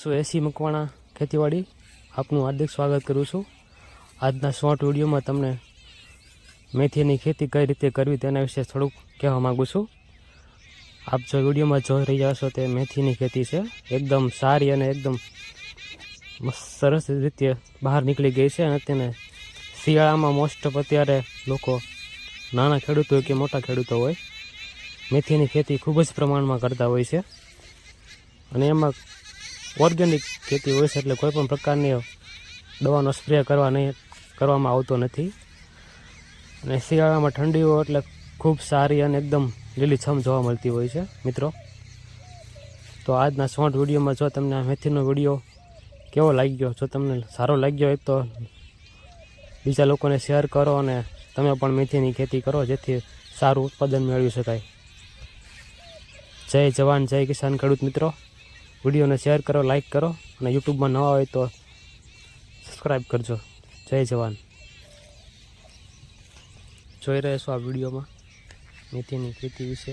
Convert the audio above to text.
સો એસી મકવાણા ખેતીવાડી આપનું હાર્દિક સ્વાગત કરું છું. આજના શોર્ટ વિડીયોમાં તમને મેથીની ખેતી કઈ રીતે કરવી તેના વિશે થોડુંક કહેવા માગું છું. આપ જો વિડીયોમાં જોઈ રહ્યા છો તે મેથીની ખેતી છે. એકદમ સારી અને એકદમ સરસ રીતે બહાર નીકળી ગઈ છે અને તેને શિયાળામાં મોસ્ટ ઓફ અત્યારે લોકો નાના ખેડૂતો કે મોટા ખેડૂતો હોય. મેથીની ખેતી ખૂબ જ પ્રમાણમાં કરતા હોય છે. અને એમાં ઓર્ગેનિક ખેતી હોય છે એટલે કોઈ પણ પ્રકારની દવાનો સ્પ્રે કરવા નહીં, કરવામાં આવતો નથી. અને શિયાળામાં ઠંડી હોય એટલે ખૂબ સારી અને એકદમ લીલીછમ જોવા મળતી હોય છે, મિત્રો. તો આજના શોર્ટ વિડીયોમાં જો તમને આ મેથીનો વીડિયો કેવો લાગ્યો, જો તમને સારો લાગ્યો હોય તો બીજા લોકોને શેર કરો અને તમે પણ મેથીની ખેતી કરો, જેથી સારું ઉત્પાદન મેળવી શકાય. જય જવાન, જય કિસાન ખેડૂત મિત્રો. વિડીયોને શેર કરો લાઇક કરો અને યુટ્યુબમાં નવા હોય તો સબસ્ક્રાઈબ કરજો. જય જવાન. જોઈ રહ્યા છો આ વિડીયોમાં મેથીની ખેતી વિશે.